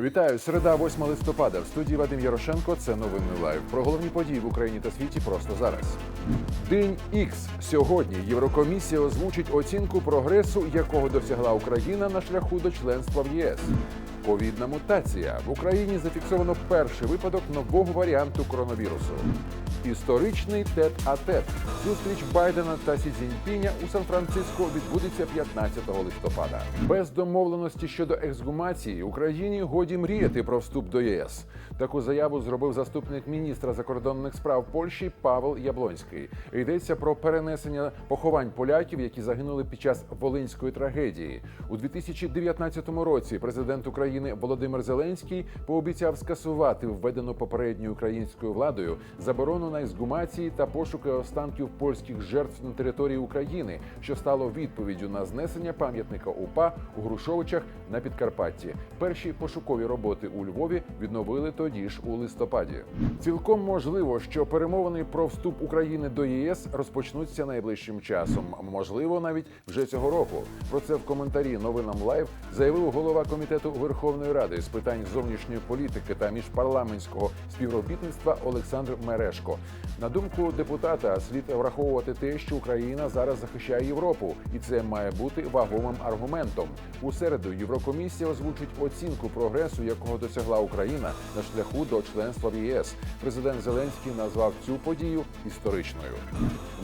Вітаю, середа, 8 листопада. В студії Вадим Ярошенко. Це новини лайв. Про головні події в Україні та світі просто зараз. День Ікс. Сьогодні Єврокомісія озвучить оцінку прогресу, якого досягла Україна на шляху до членства в ЄС. Ковідна мутація в Україні зафіксовано перший випадок нового варіанту коронавірусу. Історичний тет-а-тет. Зустріч Байдена та Сі Цзіньпіня у Сан-Франциско відбудеться 15 листопада. Без домовленості щодо ексгумації Україні годі мріяти про вступ до ЄС. Таку заяву зробив заступник міністра закордонних справ Польщі Павел Яблонський. Йдеться про перенесення поховань поляків, які загинули під час волинської трагедії. У 2019 році президент України Володимир Зеленський пообіцяв скасувати введену попередньою українською владою заборону на ексгумації та пошуки останків польських жертв на території України, що стало відповіддю на знесення пам'ятника УПА у Грушовичах на Підкарпатті. Перші пошукові роботи у Львові відновили тоді ж у листопаді. Цілком можливо, що перемовини про вступ України до ЄС розпочнуться найближчим часом. Можливо, навіть вже цього року. Про це в коментарі новинам Лайв заявив голова комітету Верховної Ради з питань зовнішньої політики та міжпарламентського співробітництва Олександр Мерешко. На думку депутата, слід враховувати те, що Україна зараз захищає Європу, і це має бути вагомим аргументом. У середу Єврокомісія озвучить оцінку прогресу, якого досягла Україна на шляху до членства в ЄС. Президент Зеленський назвав цю подію історичною.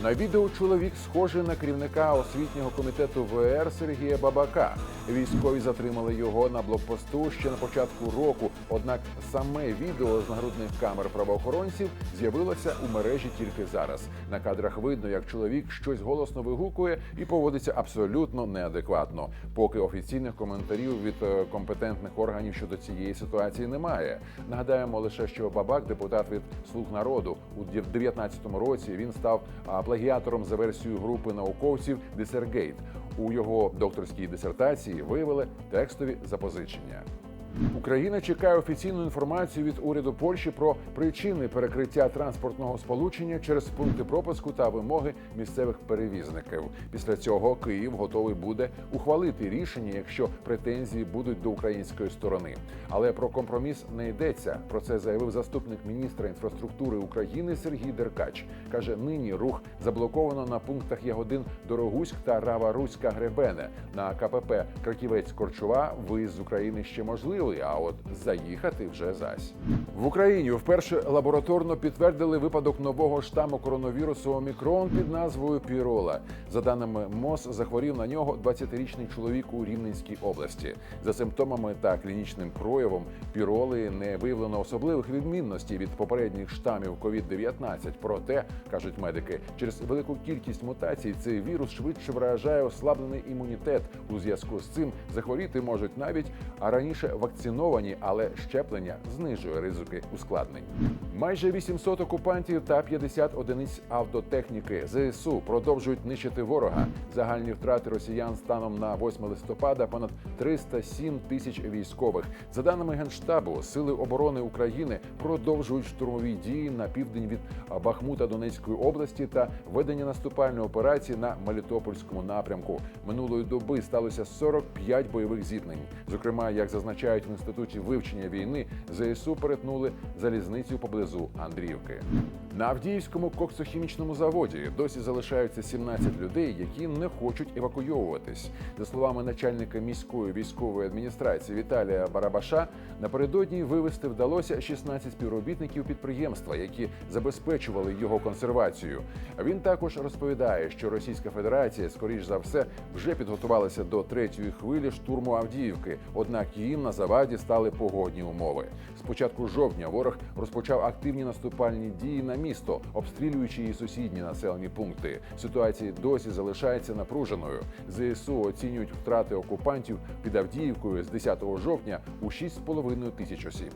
На відео чоловік схожий на керівника освітнього комітету ВР Сергія Бабака. Військові затримали його на блокпосту ще на початку року. Однак саме відео з нагрудних камер правоохоронців з'явилося у мережі тільки зараз. На кадрах видно, як чоловік щось голосно вигукує і поводиться абсолютно неадекватно. Поки офіційних коментарів від е, компетентних органів щодо цієї ситуації немає. Нагадаємо лише, що Бабак, депутат від слуг народу, у 2019 році він став плагіатором за версією групи науковців Десергейт. У його докторській дисертації виявили текстові запозичення. Україна чекає офіційну інформацію від уряду Польщі про причини перекриття транспортного сполучення через пункти пропуску та вимоги місцевих перевізників. Після цього Київ готовий буде ухвалити рішення, якщо претензії будуть до української сторони. Але про компроміс не йдеться. Про це заявив заступник міністра інфраструктури України Сергій Деркач. каже: нині рух заблоковано на пунктах Ягодин Дорогуськ та Рава Руська Гребене. На КПП Краківець Корчова виїзд з України ще можливий, а от заїхати вже зась. В Україні вперше лабораторно підтвердили випадок нового штаму коронавірусу Омікрон під назвою Пірола. За даними МОЗ, захворів на нього 20-річний чоловік у Рівненській області. За симптомами та клінічним проявом піроли не виявлено особливих відмінностей від попередніх штамів COVID-19. Проте кажуть медики, через велику кількість мутацій цей вірус швидше вражає ослаблений імунітет. У зв'язку з цим захворіти можуть навіть а раніше вакциновані, але щеплення знижує ризики ускладнень. Майже 800 окупантів та 50 одиниць автотехніки ЗСУ продовжують нищити ворога. Загальні втрати росіян станом на 8 листопада понад 307 тисяч військових. За даними генштабу, сили оборони України продовжують штурмові дії на південь від Бахмута Донецької області та ведення наступальної операції на Мелітопольському напрямку. Минулої доби сталося 45 бойових зіткнень. Зокрема, як зазначають в інституті вивчення війни, ЗСУ перетнули залізницю поблизу Андріївки. На Авдіївському коксохімічному заводі досі залишаються 17 людей, які не хочуть евакуйовуватись. За словами начальника міської військової адміністрації Віталія Барабаша, напередодні вивезти вдалося 16 співробітників підприємства, які забезпечували його консервацію. Він також розповідає, що Російська Федерація, скоріш за все, вже підготувалася до третьої хвилі штурму Авдіївки. Однак їм на заваді стали погодні умови. З початку жовтня ворог розпочав активні наступальні дії на місто, обстрілюючи її сусідні населені пункти. Ситуація досі залишається напруженою. ЗСУ оцінюють втрати окупантів під Авдіївкою з 10 жовтня у 6,5 тисяч осіб.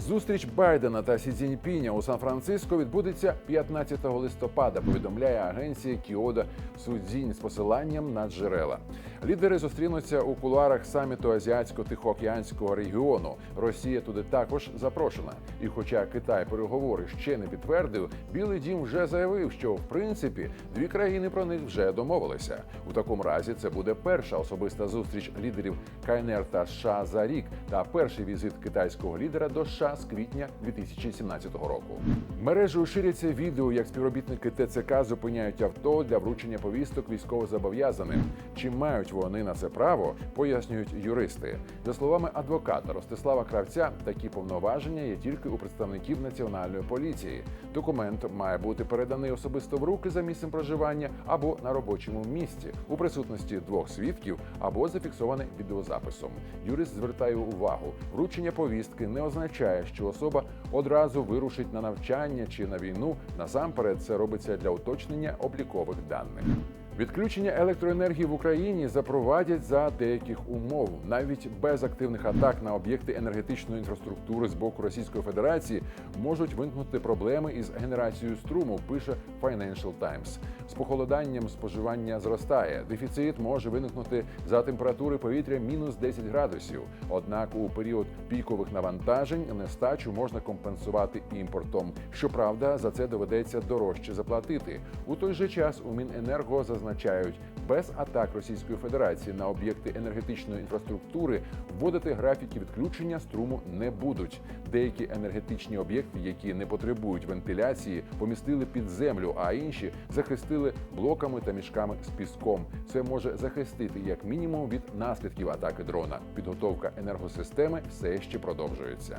Зустріч Байдена та Сі Цзіньпіня у Сан-Франциско відбудеться 15 листопада. Повідомляє агенція Кіода Судзінь з посиланням на джерела. Лідери зустрінуться у кулуарах саміту Азіатсько-Тихоокеанського регіону. Росія туди також запрошена. І, хоча Китай переговори ще не підтвердив, Білий Дім вже заявив, що в принципі дві країни про них вже домовилися. У такому разі це буде перша особиста зустріч лідерів КНР та США за рік та перший візит китайського лідера до США з квітня 2017 року. Мережею ширяться відео, як співробітники ТЦК зупиняють авто для вручення повісток військовозобов'язаним. Чи мають вони на це право, пояснюють юристи. За словами адвоката Ростислава Кравця, такі повноваження є тільки у представників національної поліції. Документ має бути переданий особисто в руки за місцем проживання або на робочому місці у присутності двох свідків або зафіксований відеозаписом. Юрист звертає увагу, вручення повістки не означає, що особа одразу вирушить на навчання чи на війну. Насамперед, це робиться для уточнення облікових даних. Відключення електроенергії в Україні запровадять за деяких умов, навіть без активних атак на об'єкти енергетичної інфраструктури з боку Російської Федерації можуть виникнути проблеми із генерацією струму. Пише Financial Times. З похолоданням споживання зростає. Дефіцит може виникнути за температури повітря мінус 10 градусів. Однак у період пікових навантажень нестачу можна компенсувати імпортом. Щоправда, за це доведеться дорожче заплатити. У той же час у Міненерго зазначають, без атак Російської Федерації на об'єкти енергетичної інфраструктури вводити графіки відключення струму не будуть. Деякі енергетичні об'єкти, які не потребують вентиляції, помістили під землю, а інші захистили блоками та мішками з піском. Це може захистити як мінімум від наслідків атаки дрона. Підготовка енергосистеми все ще продовжується.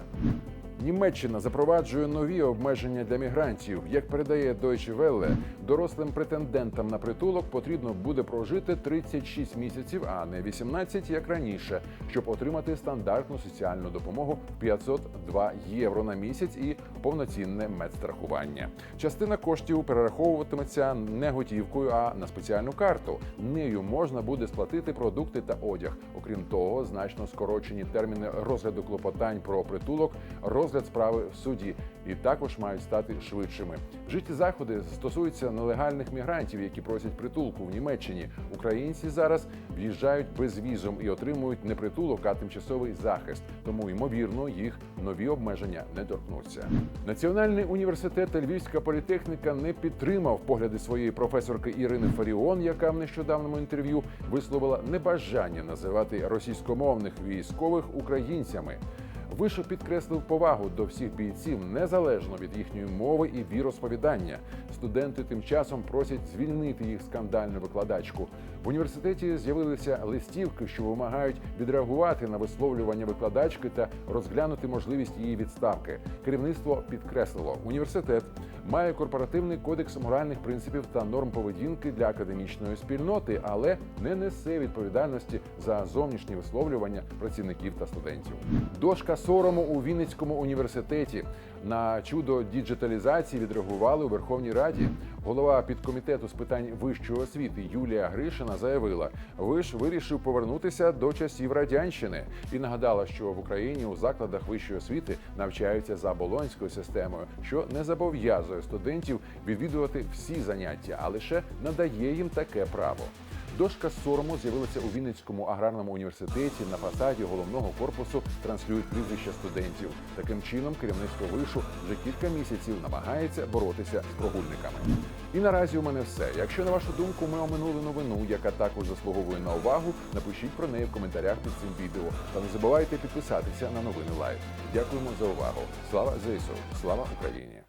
Німеччина запроваджує нові обмеження для мігрантів. Як передає Deutsche Welle, дорослим претендентам на притулок потрібно буде прожити 36 місяців, а не 18, як раніше, щоб отримати стандартну соціальну допомогу в 502 євро на місяць і повноцінне медстрахування. Частина коштів перераховуватиметься не готівкою, а на спеціальну карту. Нею можна буде сплатити продукти та одяг. Окрім того, значно скорочені терміни розгляду клопотань про притулок, розгляд справи в суді і також мають стати швидшими. Вжиті заходи стосуються нелегальних мігрантів, які просять притулку в Німеччині. Українці зараз в'їжджають без безвізом і отримують не притулок, а тимчасовий захист. Тому ймовірно їх нові обмеження не торкнуться. Національний університет та Львівська політехніка не підтримав погляди своєї професорки Ірини Фаріон, яка в нещодавному інтерв'ю висловила небажання називати російськомовних військових українцями. Вишу підкреслив повагу до всіх бійців незалежно від їхньої мови і віросповідання. Студенти тим часом просять звільнити їх скандальну викладачку. В університеті з'явилися листівки, що вимагають відреагувати на висловлювання викладачки та розглянути можливість її відставки. Керівництво підкреслило, університет має корпоративний кодекс моральних принципів та норм поведінки для академічної спільноти, але не несе відповідальності за зовнішні висловлювання працівників та студентів. Дошка сорому у Вінницькому університеті на чудо діджиталізації відреагували у Верховній Раді. Голова підкомітету з питань вищої освіти Юлія Гришина заявила, виш вирішив повернутися до часів радянщини і нагадала, що в Україні у закладах вищої освіти навчаються за болонською системою, що не зобов'язує студентів відвідувати всі заняття, а лише надає їм таке право. Дошка сорому з'явилася у Вінницькому аграрному університеті. На фасаді головного корпусу транслюють прізвища студентів. Таким чином, керівництво вишу вже кілька місяців намагається боротися з прогульниками. І наразі у мене все. Якщо на вашу думку ми оминули новину, яка також заслуговує на увагу, напишіть про неї в коментарях під цим відео. Та не забувайте підписатися на новини лайв. Дякуємо за увагу. Слава ЗСУ! Слава Україні!